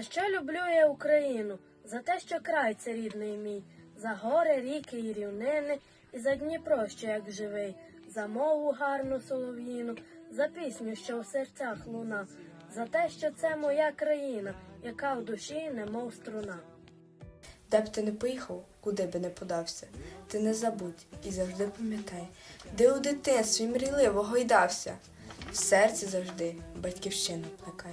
За що люблю я Україну? За те, що край це рідний мій, за гори, ріки і рівнини, і за Дніпро, що як живий, за мову гарну солов'їну, за пісню, що в серцях луна, за те, що це моя країна, яка в душі немов струна. Де б ти не поїхав, куди би не подався, ти не забудь і завжди пам'ятай, де у дитинстві мрійливо гойдався, в серці завжди батьківщину плекай.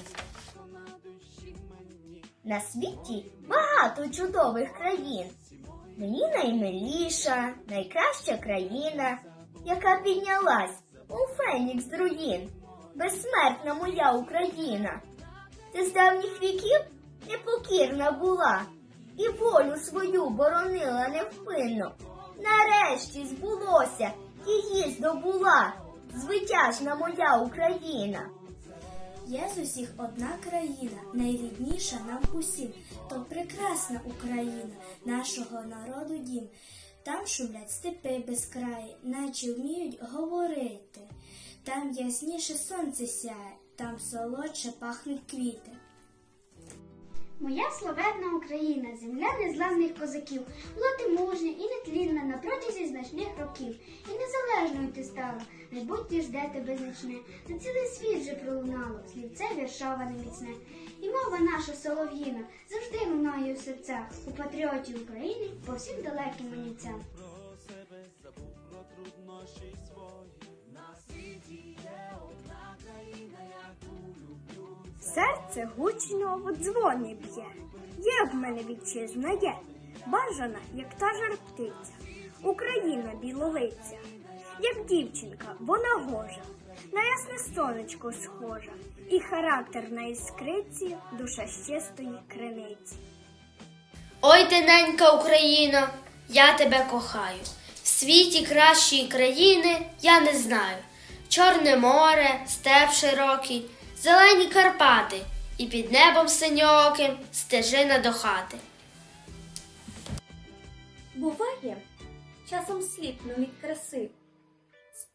На світі багато чудових країн. Мені наймиліша, найкраща країна, яка піднялась у Фенікс з руїн. Безсмертна моя Україна. Ти з давніх віків непокірна була і волю свою боронила невпинно. Нарешті збулося, її здобула звитяжна моя Україна. Є з усіх одна країна, найрідніша нам усім, то прекрасна Україна, нашого народу дім. Там шумлять степи безкраї, наче вміють говорити. Там ясніше сонце сяє, там солодше пахнуть квіти. Моя славетна Україна, земля незламних козаків, була ти мужня і нетлінна на протязі значних років. І незалежною ти стала, майбутнє жде тебе значне. На цілий світ же пролунало, слівце віршоване міцне. І мова наша солов'їна завжди лунає у серцях у патріотів України по всім далеким манівцям. Серце гучно в дзвони б'є. Є в мене вітчизна є, бажана, як та жар птиця. Україна білолиця, як дівчинка, вона гожа, на ясне сонечко схожа, і характер на іскриці, душа з чистої криниці. Ой, ти ненька Україно, я тебе кохаю. В світі кращої країни я не знаю. Чорне море, степ широкий, зелені Карпати, і під небом синьоким стежина до хати. Буває, часом сліпну від краси.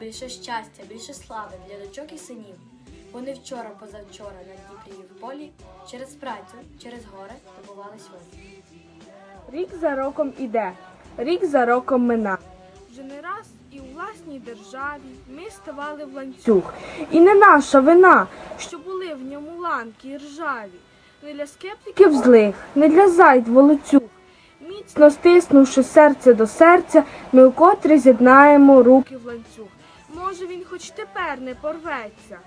більше щастя, більше слави для дочок і синів. Вони вчора, позавчора на Дніпрі і в полі через працю, через горе добували сьогодні. Рік за роком іде, рік за роком мина. Вже не раз і у власній державі ми ставали в ланцюг. І не наша вина, що були в ньому ланки і ржаві. Не для скептиків злих, не для зайд волоцюг. Міцно стиснувши серце до серця, ми вкотре з'єднаємо руки в ланцюг. Може, він хоч тепер не порветься.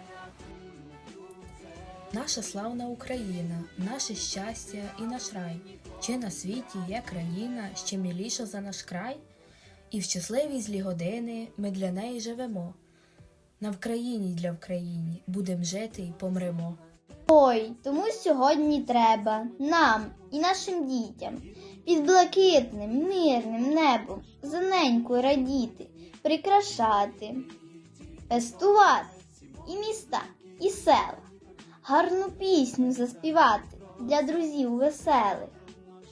Наша славна Україна, наше щастя і наш рай. Чи на світі є країна ще миліша за наш край? І в щасливій злі години ми для неї живемо. На Вкраїні для Вкраїні будем жити і помремо. Ой, тому сьогодні треба нам і нашим дітям під блакитним, мирним небом зеленько радіти, прикрашати, пестувати і міста, і села, гарну пісню заспівати для друзів веселих.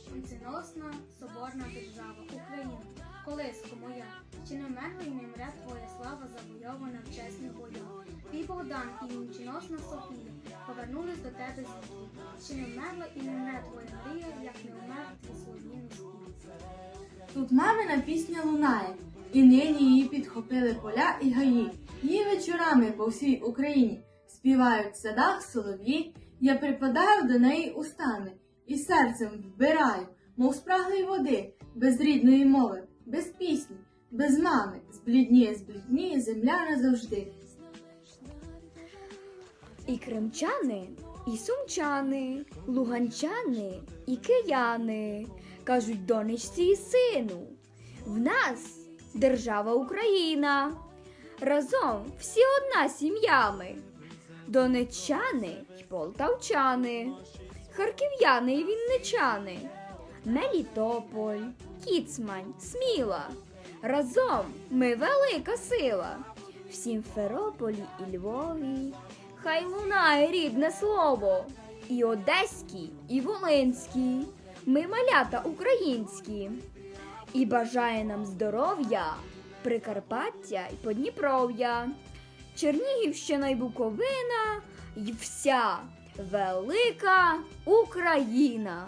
Сонценосна, соборна держава Україна, колиско моя, чи не вмерла й не мре твоя слава завойована в чесних боях. Твій Богдан і вінченосна Софія повернулись до тебе з віків. Чи не вмерла і не мре твоя мрія, як не вмер твій спів. Тут мамина пісня лунає, і нині її підхопили поля і гаї. Її вечорами по всій Україні співають в садах солов'ї. Я припадаю до неї устами і серцем вбираю, мов спраглої води, без рідної мови, без пісні, без мами, зблідніє, зблідніє земля назавжди. І кримчани, і сумчани, луганчани, і кияни кажуть донечці і сину. В нас держава Україна. Разом всі одна сім'ями. Донеччани й полтавчани. харків'яни і вінничани, Мелітополь, Кіцмань, Сміла. Разом ми велика сила. В Сімферополі і Львові. Хай лунає рідне слово. І Одеський, і Волинський. Ми малята українські. І бажає нам здоров'я, Прикарпаття і Подніпров'я, Чернігівщина і Буковина, і вся велика Україна.